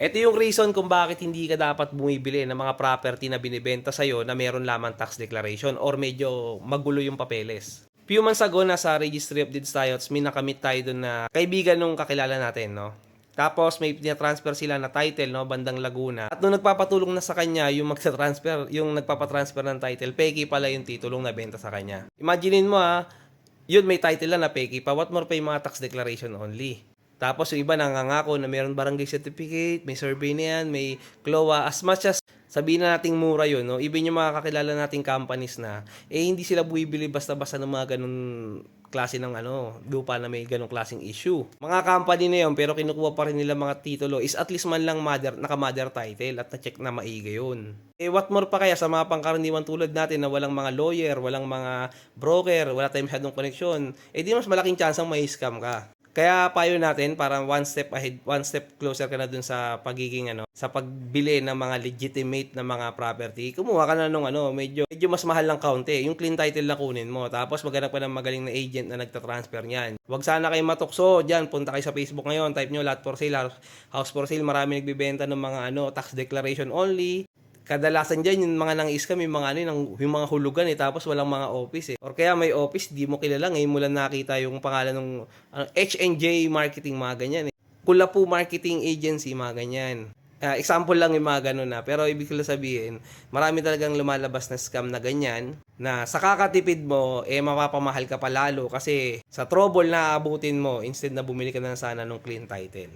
Ito yung reason kung bakit hindi ka dapat bumibili ng mga property na binibenta sa'yo na meron lamang tax declaration or medyo magulo yung papeles. Few months ago, nasa Registry of Deeds tayo, may nakamit tayo dun na kaibigan nung kakilala natin, no? Tapos may transfer sila na title, no, bandang Laguna. At nung nagpapatulong na sa kanya, yung magsa-transfer, yung nagpapatransfer ng title, peki pala yung titulong na benta sa kanya. Imaginein mo ha, yun may title lang na peki pa. What more pa yung mga tax declaration only. Tapos yung iba nangangako na meron barangay certificate, may survey na yan, may CLOA. As much as sabihin na nating mura yun, no? even yung mga kakilala nating companies na, eh hindi sila buibili basta-basta ng mga ganun klase ng ano, lupa na may ganung klaseng issue. Mga company na yun, pero kinukuha pa rin nila mga titulo is at least man lang mother, naka-mother title at na-check na maiga yun. Eh what more pa kaya sa mga pangkaraniwan tulad natin na walang mga lawyer, walang mga broker, wala tayong masyadong connection, eh di mas malaking chance ang may scam ka. Kaya payo natin para one step ahead, one step closer ka na dun sa pagiging ano, sa pagbili ng mga legitimate na mga property. Kumuha ka na nung ano, medyo medyo mas mahal lang kaunti. Yung clean title na kunin mo. Tapos maghanap ka ng magaling na agent na nagta-transfer niyan. Huwag sana kayo matukso diyan. Punta kayo sa Facebook ngayon, type nyo lot for sale, house for sale. Marami nagbebenta ng mga ano, tax declaration only kadalasan dyan yung mga nang scam yung mga ano yung, yung mga hulugan eh tapos walang mga office eh. Or kaya may office di mo kilala ngayon mo lang nakita yung pangalan ng ano, H&J marketing mga ganyan eh. Kulapu marketing agency mga ganyan. Ah, example lang yung mga ganun na pero ibig ko sabihin marami talagang lumalabas na scam na ganyan na sa kakatipid mo eh mapapamahal ka pa lalo kasi sa trouble na aabutin mo instead na bumili ka na sana ng clean title